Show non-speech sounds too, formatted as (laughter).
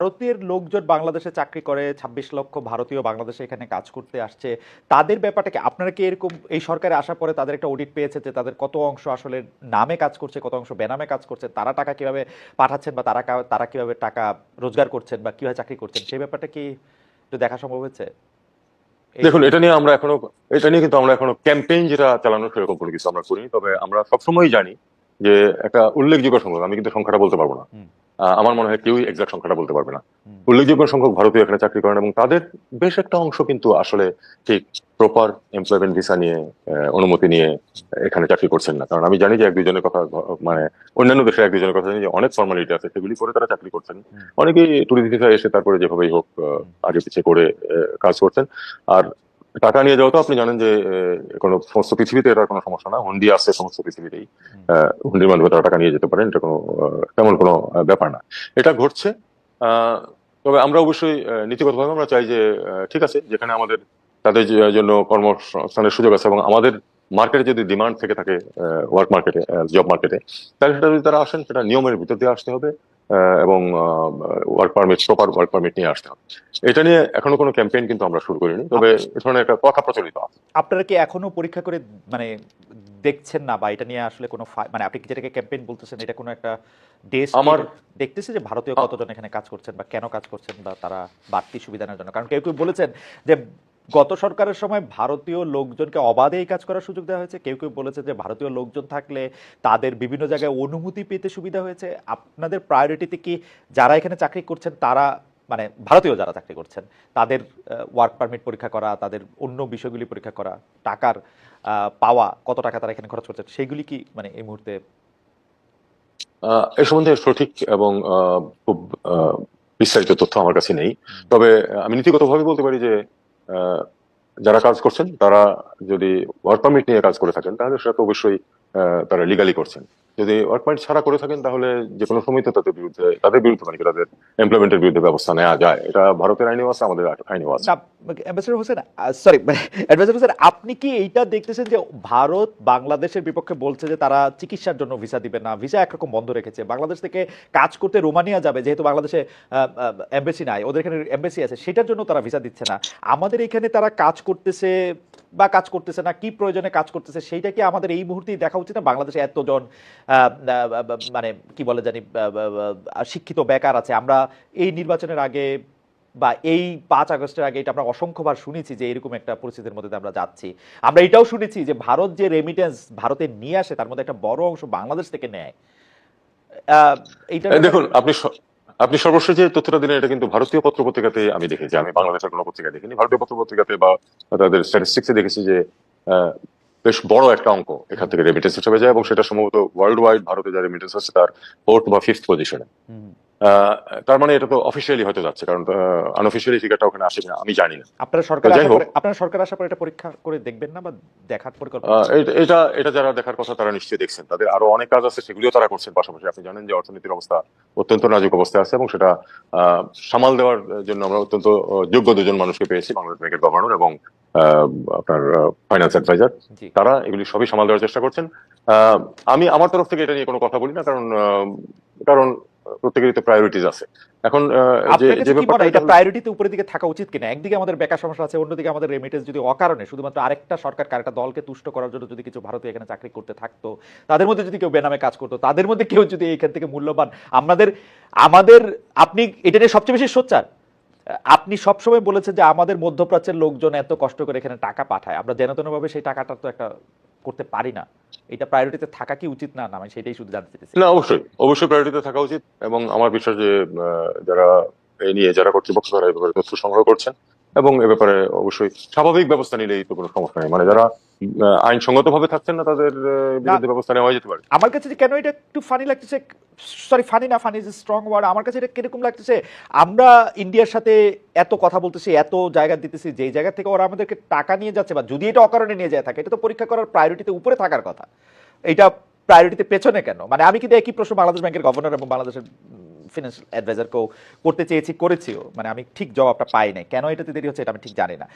ভারতের লোকজন বাংলাদেশে চাকরি করে ছাব্বিশ লক্ষ ভারতীয় বাংলাদেশে এখানে কাজ করতে আসছে। তাদের ব্যাপারটা কি? আপনারা কি এরকম এই সরকারে আসার পরে তাদের একটা অডিট পেয়েছে যে তাদের কত অংশ আসলে নামে কাজ করছে কত অংশ বেনামে কাজ করছে? তারা টাকা কীভাবে পাঠাচ্ছেন বা তারা তারা কীভাবে টাকা রোজগার করছেন বা কীভাবে চাকরি করছেন? সেই ব্যাপারটা কি একটু দেখা সম্ভব হয়েছে? দেখুন এটা নিয়ে আমরা এখনও এটা নিয়ে কিন্তু আমরা এখনও ক্যাম্পেইন যেটা চালানো সেরকম কোনো কিছু আমরা করিনি। তবে আমরা সবসময় জানি যে একটা উল্লেখযোগ্য সংখ্যক আমি কিন্তু সংখ্যাটা বলতে পারব না। আমার মনে হয় কেউই এক্সাক্ট সংখ্যাটা বলতে পারবে না। উল্লেখযোগ্য সংখ্যক ভারতীয় এখানে চাকরি করেন এবং তাদের বেশ একটা অংশ কিন্তু আসলে ঠিক প্রপার এমপ্লয়মেন্ট ভিসা নিয়ে অনুমতি নিয়ে এখানে চাকরি করছেন না। কারণ আমি জানি যে এক দুজনের কথা মানে অন্যান্য দেশের এক দুজনের কথা জানি যে অনেক ফর্মালিটি আছে সেগুলি করে তারা চাকরি করছেন। অনেকেই টুরিস্ট ভিসা এসে তারপরে যেভাবেই হোক আগে পিছিয়ে করে কাজ করছেন। আর টাকা নিয়ে যাওয়া তো আপনি জানেন যে কোনো সমস্ত পৃথিবীতে এটা কোনো সমস্যা না। হুন্ডি আছে সমস্ত পৃথিবীতেই। হুন্ডির মাধ্যমে তারা টাকা নিয়ে যেতে পারেন এটা কোনো তেমন কোনো ব্যাপার না। এটা ঘটছে আহ, তবে আমরা অবশ্যই নীতিগতভাবে আমরা চাই যে ঠিক আছে যেখানে আমাদের তাদের জন্য কর্মসংস্থানের সুযোগ আছে এবং আমাদের মার্কেটে যদি ডিমান্ড থেকে থাকে ওয়ার্ক মার্কেটে জব মার্কেটে তাহলে সেটা যদি তারা আসেন সেটা নিয়মের ভিতর দিয়ে আসতে হবে। এবং work permit proper work permit নিয়ে আসতে হবে। এটা নিয়ে এখনও কোনো ক্যাম্পেইন কিন্তু আমরা শুরু করিনি তবে এ ধরনের একটা কথা প্রচলিত আছে। আপনারা কি এখনও পরীক্ষা করে মানে দেখছেন না বা এটা নিয়ে আসলে কোনো মানে আপনি কি যেটাকে ক্যাম্পেইন বলতেছেন এটা কোনো একটা দেশ আমার- দেখতেছে যে ভারতীয় কতজন এখানে কাজ করছেন বা কেন কাজ করছেন বা তারা বাড়তি সুবিধা নেওয়ার জন্য? কারণ কেউ কেউ বলেছেন যে গত সরকারের সময় ভারতীয় লোকজনকে অবাধে এই কাজ করার সুযোগ দেওয়া হয়েছে। কেউ কেউ বলেছে যে ভারতীয় লোকজন থাকলে তাদের বিভিন্ন জায়গায় অনুমতি পেতে সুবিধা হয়েছে। আপনাদের প্রায়োরিটিতে কি যারা এখানে চাকরি করছেন তারা মানে ভারতীয় যারা চাকরি করছেন তাদের ওয়ার্ক পারমিট পরীক্ষা করা তাদের অন্য বিষয়গুলি পরীক্ষা করা টাকার আহ, পাওয়া কত টাকা তারা এখানে খরচ করছেন সেইগুলি কি মানে এই মুহূর্তে এ সম্বন্ধে সঠিক এবং খুব বিস্তারিত তথ্য আমার কাছে নেই। তবে আমি নীতিগতভাবে বলতে পারি যে যারা কাজ করছেন, তারা যদি ওয়ার্ক পারমিট নিয়ে কাজ করে থাকেন, তাহলে সেটা তো অবশ্যই তারা লিগালি করছেন। যদি ওয়ার্ক পারমিট ছাড়া করে থাকেন, তাহলে যে কোনো সময় তো তাদের বিরুদ্ধে তাদের বিরুদ্ধে মানে তাদের এমপ্লয়মেন্টের বিরুদ্ধে ব্যবস্থা নেওয়া যায়। এটা ভারতের আইনেও আছে, আমাদের আইনেও আছে। Ambassador Hossain sorry adviser (laughs) Hossain, আপনি কি এইটা দেখতেছেন যে ভারত বাংলাদেশের বিপক্ষে বলছে যে তারা চিকিৎসার জন্য ভিসা দিবে না? ভিসা একরকম বন্ধ রেখেছে। বাংলাদেশ থেকে কাজ করতে রোমানিয়া যাবে, যেহেতু বাংলাদেশে এমবেসি নাই, ওদের এখানে এমবেসি আছে, সেটার জন্য তারা ভিসা দিচ্ছে না। আমাদের এখানে তারা কাজ করতেছে বা কাজ করতেছে না, কি প্রয়োজনে কাজ করতেছে, সেইটা কি আমাদের এই মুহূর্তেই দেখা উচিত না? বাংলাদেশে এতজন মানে কি বলে জানি শিক্ষিত বেকার আছে। আমরা এই নির্বাচনের আগে বা এই পাঁচ আগস্টের আগে এটা আমরা অসংখ্যবার শুনেছি যে এরকম একটা পরিস্থিতির মধ্যে আমরা যাচ্ছি। আমরা এটাও শুনেছি যে ভারত যে রেমিটেন্স ভারতে নিয়ে আসে, তার মধ্যে একটা বড় অংশ বাংলাদেশ থেকে নেয়। এইটা দেখুন, আপনি আপনি সর্বশেষ যে তথ্যটা দিলেন, এটা কিন্তু ভারতীয় পত্র পত্রিকাতে আমি দেখেছি। আমি বাংলাদেশের কোনো পত্রিকা দেখিনি। ভারতীয় পত্র পত্রিকাতে বা তাদের স্ট্যাটিস্টিক্সে দেখেছি যে বেশ বড় একটা অঙ্ক এখান থেকে রেমিটেন্স হিসেবে যায় এবং সেটা সম্ভবত ওয়ার্ল্ড ওয়াইড ভারতে যা রেমিটেন্স আছে তার ফোর্থ বা ফিফথ পজিশনে। তার মানে এটা তো অফিসিয়ালি হয়তো যাচ্ছে কারণ আনঅফিসিয়ালি ফিগারটা ওখানে আসে কিনা আমি জানি না। আপনারা সরকার আপনারা সরকার আসার পরে এটা পরীক্ষা করে দেখবেন না বা দেখার পরিকল্পনা এটা- এটা যারা দেখার কথা তারা নিশ্চয়ই দেখছেন। তাদের আরও অনেক কাজ আছে সেগুলিও তারা করছেন পাশাপাশি। আপনি জানেন যে অর্থনীতির অবস্থা অত্যন্ত নাজুক অবস্থায় আছে এবং সেটা আহ, সামাল দেওয়ার জন্য আমরা অত্যন্ত যোগ্য দুজন মানুষকে পেয়েছি বাংলাদেশ ব্যাংকের গভর্নর এবং আপনার ফাইন্যান্স অ্যাডভাইজার তারা এগুলি সবই সামাল দেওয়ার চেষ্টা করছেন। আহ, আমি আমার তরফ থেকে এটা নিয়ে কোনো কথা বলি না কারণ কারণ প্রত্যেকেরই তো প্রায়োরিটিজ আছে। এখন যে এটা প্রায়োরিটিতে উপরের দিকে থাকা উচিত কিনা? একদিকে আমাদের বেকার সমস্যা আছে অন্যদিকে আমাদের রেমিটেন্স যদি অকারণে শুধুমাত্র আরেকটা সরকার আরেকটা দলকে তুষ্ট করার জন্য যদি কিছু ভারতীয় এখানে চাকরি করতে থাকতো তাদের মধ্যে যদি কেউ বেনামে কাজ করতো তাদের মধ্যে কেউ যদি এখান থেকে মূল্যবান আমাদের আমাদের আপনি এটা নিয়ে সবচেয়ে বেশি সোচ্চার। আপনি সবসময় বলেছেন যে আমাদের মধ্যপ্রাচ্যের লোকজন এত কষ্ট করে এখানে টাকা পাঠায়। আমরা যেন তেনভাবে সেই টাকাটা তো একটা করতে পারি না। এটা প্রায়োরিটিতে থাকা কি উচিত? না না, আমি সেটাই শুধু জানতে চাইছি না, অবশ্যই। অবশ্যই প্রায়োরিটিতে থাকা উচিত এবং আমার বিশ্বাস যে যারা এই নিয়ে, যারা কর্তৃপক্ষ তারা তথ্য সংগ্রহ করছেন। এবং এ ব্যাপারে অবশ্যই স্বাভাবিক ব্যবস্থা নিলেই তো কোনো সমস্যা নেই। মানে যারা আইনসঙ্গত ভাবে থাকছেন না তাদের বিরুদ্ধে ব্যবস্থা নেওয়া যেতে পারে। আমার কাছে কেন এটা একটু ফানি লাগতেছে সরি ফানি না ফানি ইজ স্ট্রং ওয়ার্ড আমার কাছে এটা কীরকম লাগতেছে আমরা ইন্ডিয়ার সাথে এত কথা বলতেছি এত জায়গা দিতেছি যেই জায়গা থেকে ওরা আমাদেরকে টাকা নিয়ে যাচ্ছে বা যদি এটা অকারণে নিয়ে যায় থাকে এটা তো পরীক্ষা করার প্রায়োরিটিতে উপরে থাকার কথা। এটা প্রায়োরিটিতে পেছনে কেন? মানে আমি কিন্তু একই প্রশ্ন বাংলাদেশ ব্যাংকের গভর্নর এবং বাংলাদেশের ফিনান্সিয়াল অ্যাডভাইজারকেও করতে চেয়েছি, করেছিও। মানে আমি ঠিক জবাবটা পাই নাই। কেন এটাতে দেরি হচ্ছে এটা আমি ঠিক জানি না।